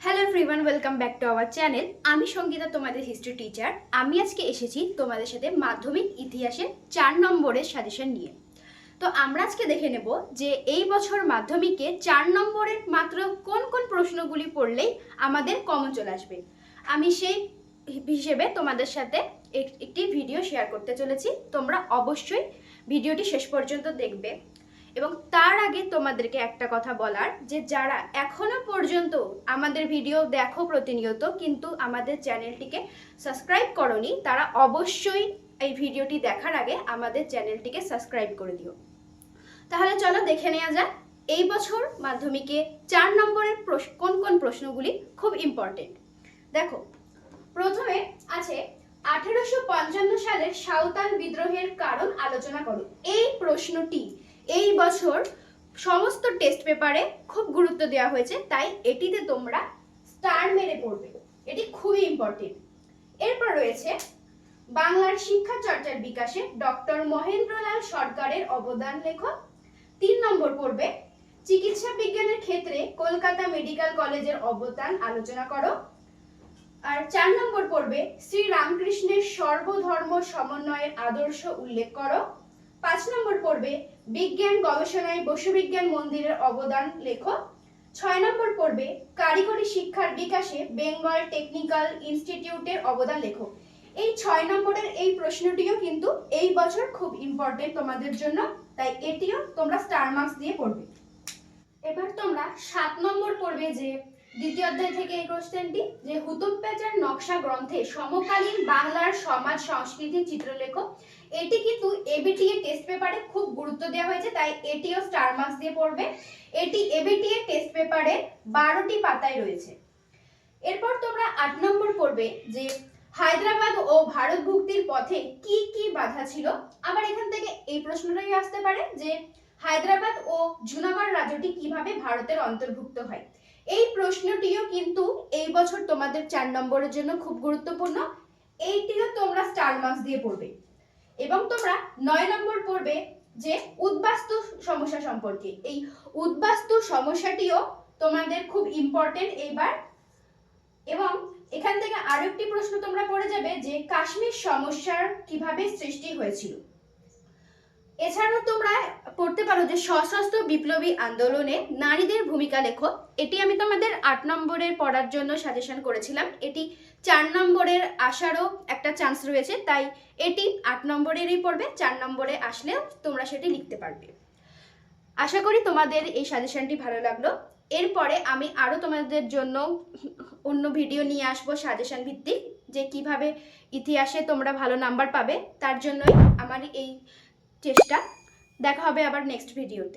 Hello everyone welcome back to our channel আমি সঙ্গীতা, তোমাদের history teacher আমি আজকে এসেছি তোমাদের সাথে মাধ্যমিক ইতিহাসের চার নম্বরের সাজেশন নিয়ে। তো আমরা আজকে দেখে নেব যে এই বছর মাধ্যমিকে চার নম্বরের মাত্র কোন কোন প্রশ্নগুলি পড়লেই আমাদের কমন চলে আসবে। আমি সেই হিসেবে তোমাদের সাথে এক- একটি ভিডিও শেয়ার করতে চলেছি। তোমরা অবশ্যই ভিডিওটি শেষ পর্যন্ত দেখবে। এবং তার আগে তোমাদেরকে একটা কথা বলার, যে যারা এখনও পর্যন্ত আমাদের ভিডিও দেখো প্রতিনিয়ত, কিন্তু আমাদের চ্যানেলটিকে সাবস্ক্রাইব করনি, তারা অবশ্যই এই ভিডিওটি দেখার আগে আমাদের চ্যানেলটিকে সাবস্ক্রাইব করে দিও। তাহলে চলো দেখে নেওয়া যাক, এই বছর মাধ্যমিকে চার নম্বরের কোন কোন প্রশ্নগুলি খুব ইম্পর্টেন্ট দেখো, প্রথমে আছে, আঠেরোশো পঞ্চান্ন সালের সাঁওতাল বিদ্রোহের কারণ আলোচনা করো। এই প্রশ্নটি এই বছর সমস্ত টেস্ট পেপারে খুব গুরুত্ব দেওয়া হয়েছে, তাই এটিতে তোমরা স্টার মেরে পড়বে। এটি খুবই ইম্পর্টেন্ট এরপর রয়েছে বাংলার শিক্ষা চর্চার বিকাশে ডক্টর মহেন্দ্রলাল সরকারের অবদান লেখো তিন নম্বর পড়বে চিকিৎসা বিজ্ঞানের ক্ষেত্রে কলকাতা মেডিকেল কলেজের অবদান আলোচনা করো। আর চার নম্বর পড়বে শ্রী রামকৃষ্ণের সর্বধর্ম সমন্বয়ের আদর্শ উল্লেখ করো। পাঁচ নম্বর পড়বে বিজ্ঞান গবেষণায় বসুবিজ্ঞান মন্দিরের অবদান লেখো ছয় নম্বর পড়বে কারিগরি শিক্ষার বিকাশে বেঙ্গল টেকনিক্যাল ইনস্টিটিউটের অবদান লেখো এই ছয় নম্বরের এই প্রশ্নটিও কিন্তু এই বছর খুব ইম্পর্টেন্ট তোমাদের জন্য, তাই এটিও তোমরা স্টার মার্কস দিয়ে পড়বে। এবার তোমরা সাত নম্বর পড়বে যে দ্বিতীয় অধ্যায় থেকে এই কোশ্চেনটি যে হুতুম প্যাচার নকশা গ্রন্থে সমকালীন বাংলার সমাজ সংস্কৃতি চিত্রলেখ এটি কিন্তু এবিটিএ টেস্ট পেপারে খুব গুরুত্ব দেওয়া হয়েছে, তাই এটিও স্টার মার্কস দিয়ে পড়বে। এটি এবিটিএ টেস্ট পেপারে বারোটি পাতায় রয়েছে। এরপর তোমরা আট নম্বর পড়বে যে, হায়দ্রাবাদ ও ভারত ভুক্তির পথে কি কি বাধা ছিল? আবার এখান থেকে এই প্রশ্নটাই আসতে পারে যে, হায়দ্রাবাদ ও জুনাগড় রাজ্যটি কীভাবে ভারতের অন্তর্ভুক্ত হয়? এই প্রশ্নটিও কিন্তু এই বছর তোমাদের চার নম্বরের জন্য খুব গুরুত্বপূর্ণ। এইটিও তোমরা স্টার মার্কস দিয়ে পড়বে। এবং তোমরা নয় নম্বর পড়বে যে উদ্বাস্তু সমস্যা সম্পর্কে। এই উদ্বাস্তু সমস্যাটিও তোমাদের খুব ইম্পর্টেন্ট এবার এবং এখান থেকে আরও একটি প্রশ্ন তোমরা পড়ে যাবে যে কাশ্মীর সমস্যার কীভাবে সৃষ্টি হয়েছিল। এছাড়াও তোমরা পড়তে পারো যে সশস্ত্র বিপ্লবী আন্দোলনে নারীদের ভূমিকা লেখো। এটি আমি তোমাদের আট নম্বরের পড়ার জন্য সাজেশন করেছিলাম। এটি চার নম্বরের আসারও একটা চান্স রয়েছে, তাই এটি আট নম্বরেরই পড়বে, চার নম্বরে আসলেও তোমরা সেটি লিখতে পারবে। আশা করি তোমাদের এই সাজেশনটি ভালো লাগল। এরপরে আমি আরও তোমাদের জন্য অন্য ভিডিও নিয়ে আসব সাজেশন ভিত্তিক, যে কীভাবে ইতিহাসে তোমরা ভালো নাম্বার পাবে। তার জন্যই আমার এই চেষ্টা দেখা হবে আবার নেক্সট ভিডিওতে